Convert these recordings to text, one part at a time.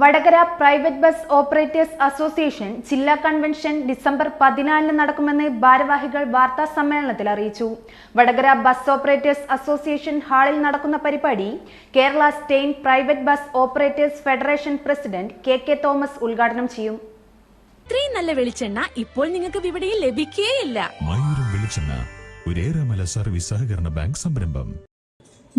Vadakara private bus operators association ജില്ലാ convention December പതിനാലിന് നടക്കുമെന്ന് ഭാരവാഹികൾ വാർത്താ സമ്മേളനത്തിൽ അറിയിച്ചു. വടകര ബസ് ഓപ്പറേറ്റേഴ്സ് അസോസിയേഷൻ ഹാളിൽ നടക്കുന്ന പരിപാടി Kerala state private bus operators federation president K K Thomas ഉദ്ഘാടനം ചെയ്യും. ഇത്രയും നല്ല വെളിച്ചെണ്ണ ഇപ്പോൾ നിങ്ങൾക്ക് വിപണിയിൽ ലഭിക്കുകയില്ല സർവീസ് സഹകരണ ബാങ്ക് സംരംഭം.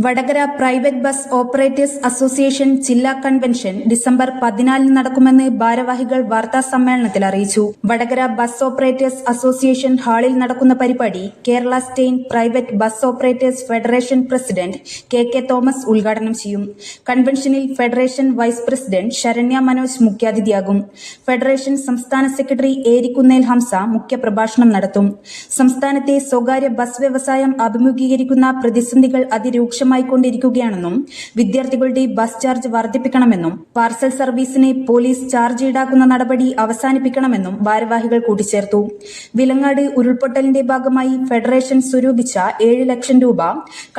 Vadakara private bus operators association ജില്ലാ കൺവെൻഷൻ ഡിസംബർ പതിനാലിന് നടക്കുമെന്ന് ഭാരവാഹികൾ വാർത്താ സമ്മേളനത്തിൽ അറിയിച്ചു. വടകര ബസ് ഓപ്പറേറ്റേഴ്സ് അസോസിയേഷൻ ഹാളിൽ നടക്കുന്ന പരിപാടി Kerala state private bus operators federation president K K Thomas ഉദ്ഘാടനം ചെയ്യും. കൺവെൻഷനിൽ federation vice president Saranya Manoj മുഖ്യാതിഥിയാകും. ഫെഡറേഷൻ സംസ്ഥാന സെക്രട്ടറി ഏരിക്കുന്നേൽ ഹംസ മുഖ്യപ്രഭാഷണം നടത്തും. സംസ്ഥാനത്തെ സ്വകാര്യ ബസ് വ്യവസായം അഭിമുഖീകരിക്കുന്ന പ്രതിസന്ധികൾ അതിരൂക്ഷമായിക്കൊണ്ടിരിക്കുകയാണെന്നും വിദ്യാർത്ഥികളുടെ ബസ് ചാർജ് വർദ്ധിപ്പിക്കണമെന്നും പാർസൽ സർവീസിനെ പോലീസ് ചാർജ് ഈടാക്കുന്ന നടപടി അവസാനിപ്പിക്കണമെന്നും ഭാരവാഹികൾ കൂട്ടിച്ചേർത്തു. വിലങ്ങാട് ഉരുൾപൊട്ടലിന്റെ ഭാഗമായി ഫെഡറേഷൻ സ്വരൂപിച്ച ഏഴ് ലക്ഷം രൂപ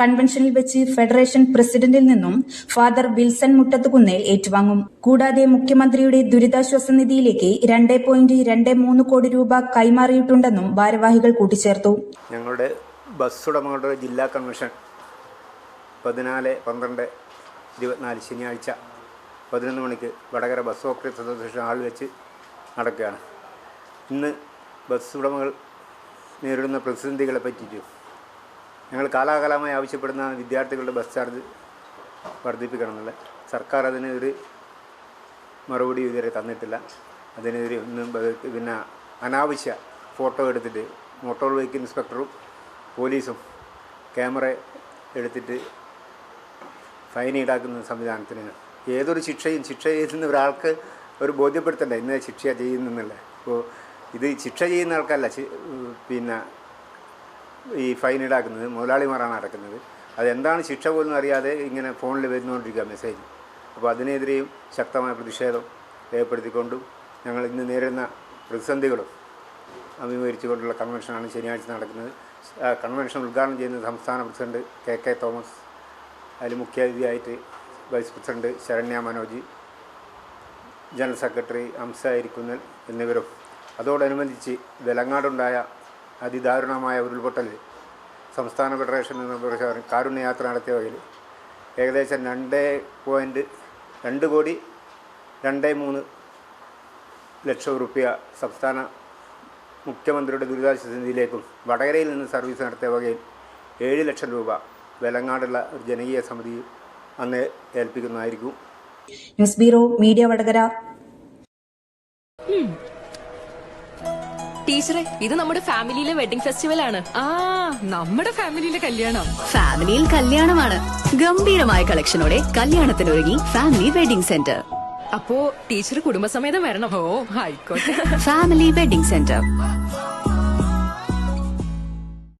കൺവെൻഷനിൽ വെച്ച് ഫെഡറേഷൻ പ്രസിഡന്റിൽ നിന്നും ഫാദർ വിൽസൺ മുട്ടത്തുകുന്നേൽ ഏറ്റുവാങ്ങും. കൂടാതെ മുഖ്യമന്ത്രിയുടെ ദുരിതാശ്വാസ നിധിയിലേക്ക് രണ്ട് പോയിന്റ് രണ്ട് മൂന്ന് കോടി രൂപ കൈമാറിയിട്ടുണ്ടെന്നും ഭാരവാഹികൾ കൂട്ടിച്ചേർത്തു. ഞങ്ങളുടെ ബസ് ഉടമകളുടെ ജില്ലാ കൺവെൻഷൻ പതിനാല് പന്ത്രണ്ട് ഇരുപത്തിനാല് ശനിയാഴ്ച പതിനൊന്ന് മണിക്ക് Vadakara bus operator association hall വെച്ച് നടക്കുകയാണ്. ഇന്ന് ബസ് ഉടമകൾ നേരിടുന്ന പ്രതിസന്ധികളെ പറ്റിയിട്ടും ഞങ്ങൾ കാലാകാലമായി ആവശ്യപ്പെടുന്ന വിദ്യാർത്ഥികളുടെ ബസ് ചാർജ് വർദ്ധിപ്പിക്കണം വർദ്ധിപ്പിക്കണമെന്നുള്ള സർക്കാർ അതിന് ഒരു മറുപടി ഇതുവരെ തന്നിട്ടില്ല. അതിനെതിരെ ഒന്നും പിന്നെ അനാവശ്യ ഫോട്ടോ എടുത്തിട്ട് മോട്ടോർ വെഹിക്കിൾ ഇൻസ്പെക്ടറും പോലീസും ക്യാമറ എടുത്തിട്ട് ഫൈൻ ഈടാക്കുന്ന സംവിധാനത്തിന് ഏതൊരു ശിക്ഷയും ശിക്ഷ ചെയ്യുന്ന ഒരാൾക്ക് ഒരു ബോധ്യപ്പെടുത്തണ്ട ഇന്ന ശിക്ഷ ചെയ്യുന്നില്ല ഇപ്പോൾ ഇത് ശിക്ഷ ചെയ്യുന്ന ആൾക്കല്ല പിന്നെ ഈ ഫൈൻ ഈടാക്കുന്നത് മുതലാളിമാരാണ് അടക്കുന്നത്. അതെന്താണ് ശിക്ഷ പോലും അറിയാതെ ഇങ്ങനെ ഫോണിൽ വരുന്നുകൊണ്ടിരിക്കുക മെസ്സേജ്. അപ്പോൾ അതിനെതിരെയും ശക്തമായ പ്രതിഷേധം രേഖപ്പെടുത്തിക്കൊണ്ടും ഞങ്ങൾ ഇന്ന് നേരിടുന്ന പ്രതിസന്ധികളും അഭിമുഖീകരിച്ചുകൊണ്ടുള്ള കൺവെൻഷനാണ് ശനിയാഴ്ച നടക്കുന്നത്. കൺവെൻഷൻ ഉദ്ഘാടനം ചെയ്യുന്ന സംസ്ഥാന പ്രസിഡന്റ് കെ കെ തോമസ് അതിൽ മുഖ്യാതിഥിയായിട്ട് vice president Saranya Manoj general secretary Hamsa ഇരിക്കുന്നൽ എന്നിവരും. അതോടനുബന്ധിച്ച് വെലങ്ങാടുണ്ടായ അതിദാരുണമായ ഉരുൾപൊട്ടൽ സംസ്ഥാന ഫെഡറേഷൻ കാരുണ്യയാത്ര നടത്തിയ വകയിൽ ഏകദേശം രണ്ട് പോയിന്റ് രണ്ട് കോടി രണ്ട് മൂന്ന് ലക്ഷം റുപ്യ സംസ്ഥാന മുഖ്യമന്ത്രിയുടെ ദുരിതാശ്വാസ നിധിയിലേക്കും വടകരയിൽ നിന്ന് സർവീസ് നടത്തിയ വകയിൽ ഏഴ് ലക്ഷം രൂപ വെലങ്ങാടുള്ള ഒരു ജനകീയ സമിതി അന്ന് ഏൽപ്പിക്കുന്നതായിരിക്കും. News bureau media Vadakara. ടീച്ചറെ ഇത് നമ്മുടെ ഫാമിലിയിലെ വെഡിങ് ഫെസ്റ്റിവൽ ആണ് ആ നമ്മുടെ ഫാമിലിയിലെ കല്യാണം. ഫാമിലിയിൽ കല്യാണമാണ്. ഗംഭീരമായ കളക്ഷനോടെ കല്യാണത്തിനൊരുങ്ങി ഫാമിലി വെഡിംഗ് സെന്റർ. അപ്പോ ടീച്ചർ കുടുംബസമേതം വരണം. ഓ ആയിക്കോട്ടെ. Family wedding centre.